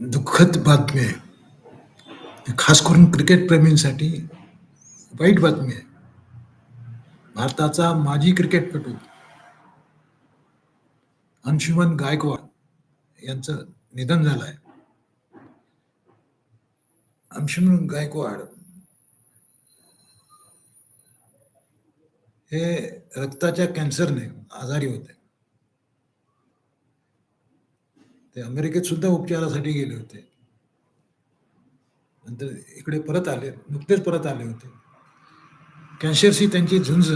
दुःखद बातमी आहे. खास करून क्रिकेट प्रेमींसाठी वाईट बातमी आहे. भारताचा माजी क्रिकेटपटू अंशुमन गायकवाड यांचं निधन झालं आहे. अंशुमन गायकवाड हे रक्ताच्या कॅन्सरने आजारी होते. ते अमेरिकेत सुद्धा उपचारासाठी गेले होते. नंतर इकडे परत आले. नुकतेच परत आले होते. कॅन्सरशी त्यांची झुंज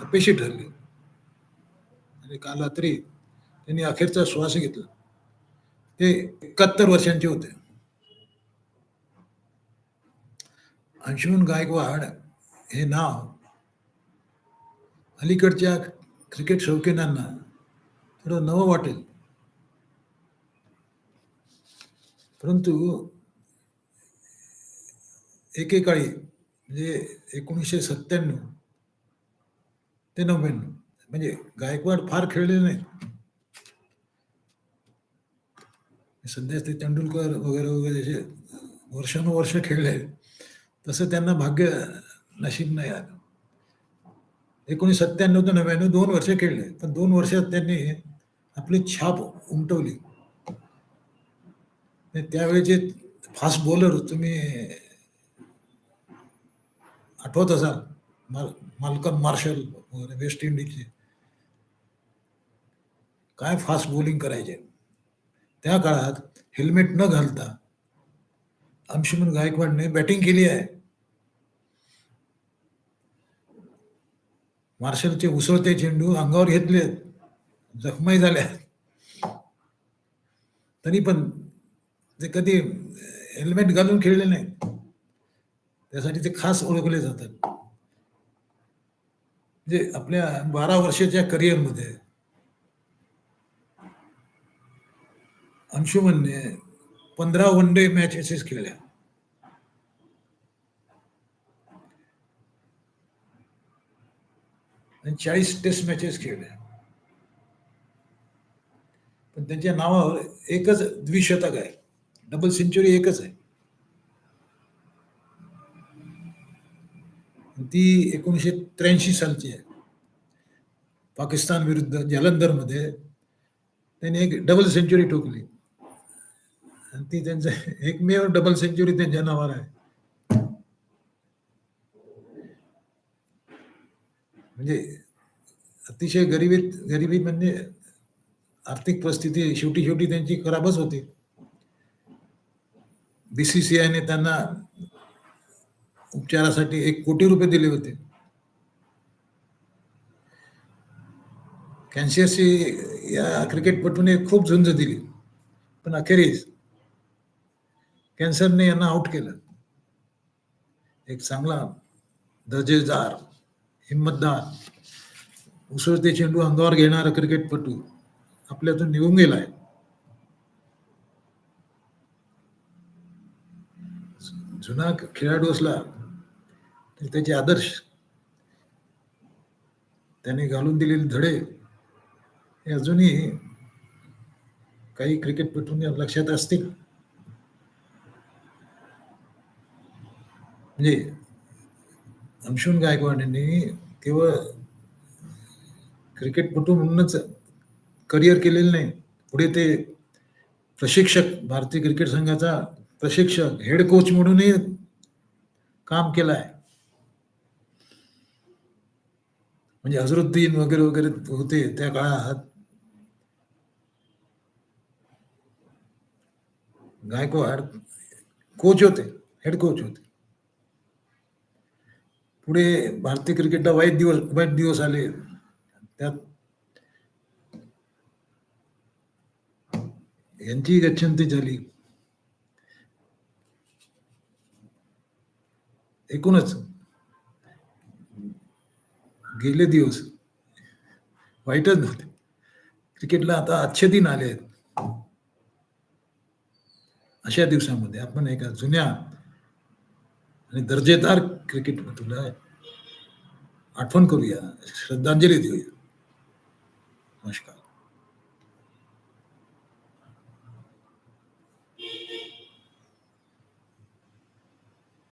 अपेशी ठरली. आणि काल रात्री त्यांनी अखेरचा श्वास घेतला. ते 71 वर्षांचे होते. अंशुमन गायकवाड हे नाव अलीकडच्या क्रिकेट शौकीनांना थोडं नवं वाटेल. परंतु एकेकाळी म्हणजे 1997 ते 99 म्हणजे गायकवाड फार खेळलेले नाहीत. सध्या ते तेंडुलकर वगैरे, वगैरे जे वर्षानुवर्ष खेळले. तसं त्यांना भाग्य नशीब नाही आलं. 1997 ते 99 2 वर्ष खेळले. पण दोन वर्षात त्यांनी आपली छाप उमटवली. त्यावेळेचे फास्ट बॉलर तुम्ही आठवत असाल माल मार्शल वगैरे वेस्ट इंडिजचे. काय फास्ट बॉलिंग करायचे. त्या काळात हेल्मेट न घालता अंशुमन गायकवाडने बॅटिंग केली आहे. मार्शलचे उसळते चेंडू अंगावर घेतलेत. जखमाही झाल्या. तरी पण जे कधी हेल्मेट घालून खेळले नाहीत. त्यासाठी ते खास ओळखले जातात. म्हणजे आपल्या 12 वर्षाच्या करिअरमध्ये अंशुमनने 15 वन डे मॅचेस खेळल्या. आणि 40 टेस्ट मॅचेस खेळल्या. पण त्यांच्या नावावर एकच द्विशतक आहे. डबल सेंच्युरी एकच आहे. ती 1983 सालची आहे. पाकिस्तान विरुद्ध जालंधरमध्ये त्यांनी एक डबल सेंच्युरी ठोकली. आणि ती त्यांचं एकमेव डबल सेंच्युरी त्यांच्या नावावर आहे. म्हणजे अतिशय गरिबीत गरिबी म्हणजे आर्थिक परिस्थिती शेवटी शेवटी त्यांची खराबच होती. बी-सी-सी-आयने त्यांना उपचारासाठी एक कोटी रुपये दिले होते. कॅन्सरशी या क्रिकेटपटूने खूप झुंज दिली. पण अखेरीस कॅन्सरने यांना आउट केलं. एक चांगला दर्जेदार, हिंमतदार उसळते चेंडू अंगावर घेणारा क्रिकेटपटू आपल्यातून निघून आहे जुना खेळाडू असला तरी त्याचे आदर्श त्याने घालून दिलेले धडे हे अजूनही काही क्रिकेटपटूंच्या लक्षात असतील. म्हणजे अंशून गायकवाड यांनी केवळ क्रिकेटपटू म्हणूनच करिअर केलेलं नाही. पुढे ते प्रशिक्षक भारतीय क्रिकेट संघाचा प्रशिक्षक, हेड कोच म्हणूनही काम केलं आहे. म्हणजे अझरुद्दीन वगैरे, वगैरे होते त्या काळात गायकवाड कोच होते, हेड कोच होते. पुढे भारतीय क्रिकेटला वाईट दिवस वाईट दिवस आले. त्यात यांची गच्छंती झाली. एकूणच गेले दिवस वाईटच नव्हते. क्रिकेटला आता अच्छे दिन आले आहेत. अशा दिवसामध्ये आपण एका जुन्या आणि दर्जेदार क्रिकेट तुला आठवण करूया, श्रद्धांजली देऊया. नमस्कार.